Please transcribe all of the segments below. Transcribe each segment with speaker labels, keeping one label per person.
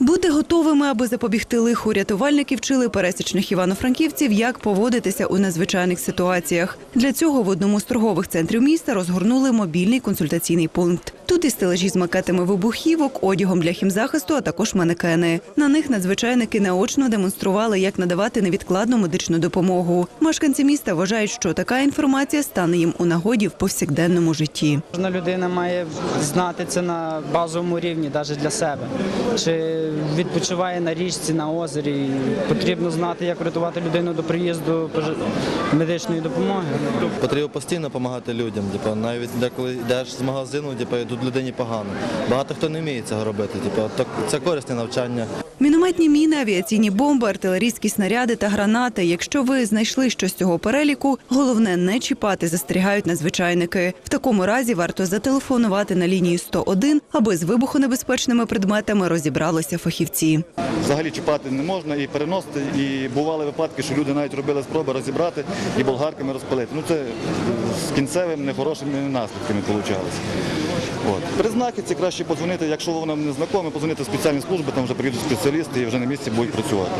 Speaker 1: Бути готовими, аби запобігти лиху, рятувальники вчили пересічних івано-франківців, як поводитися у надзвичайних ситуаціях. Для цього в одному з торгових центрів міста розгорнули мобільний консультаційний пункт. Тут і стелажі з макетами вибухівок, одягом для хімзахисту, а також манекени. На них надзвичайники наочно демонстрували, як надавати невідкладну медичну допомогу. Мешканці міста вважають, що така інформація стане їм у нагоді в повсякденному житті.
Speaker 2: Кожна людина має знати це на базовому рівні, навіть для себе. Чи відпочиває на річці, на озері. Потрібно знати, як врятувати людину до приїзду медичної допомоги.
Speaker 3: Потрібно постійно допомагати людям. Типу, навіть деколи йдеш з магазину, типу, тут людині погано. Багато хто не вміє цього робити. Типу, так це корисне навчання.
Speaker 1: Мінометні міни, авіаційні бомби, артилерійські снаряди та гранати. Якщо ви знайшли щось з цього переліку, головне не чіпати, застерігають надзвичайники. В такому разі варто зателефонувати на лінію 101, аби з вибухонебезпечними предметами розібралися фахівці.
Speaker 4: Взагалі чіпати не можна і переносити. І бували випадки, що люди навіть робили спроби розібрати і болгарками розпалити. Ну це з кінцевими нехорошими наслідками вийшло. От. При це краще подзвонити, якщо воно не знакоме, подзвонити в спеціальні служби, там вже приїдуть спеціалісти і вже на місці будуть працювати.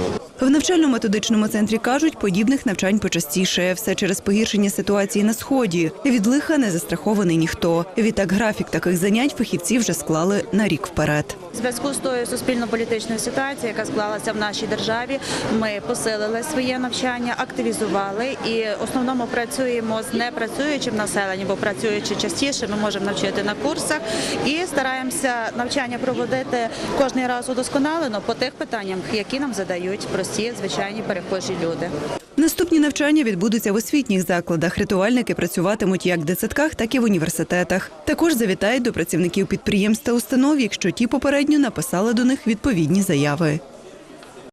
Speaker 1: В навчально-методичному центрі кажуть, подібних навчань почастіше. Все через погіршення ситуації на сході. Від лиха не застрахований ніхто. Відтак графік таких занять фахівці вже склали на рік вперед.
Speaker 5: В зв'язку з тою суспільно-політичною ситуацією, яка склалася в нашій державі, ми посилили своє навчання, активізували і в основному працюємо з непрацюючим населенням, бо працюючи частіше, ми можемо навчити на курсах і стараємося навчання проводити кожний раз удосконалено по тих питаннях, які нам задають прості звичайні перехожі люди.
Speaker 1: Наступні навчання відбудуться в освітніх закладах. Рятувальники працюватимуть як в дитсадках, так і в університетах. Також завітають до працівників підприємств та установ, якщо ті попередньо написали до них відповідні заяви.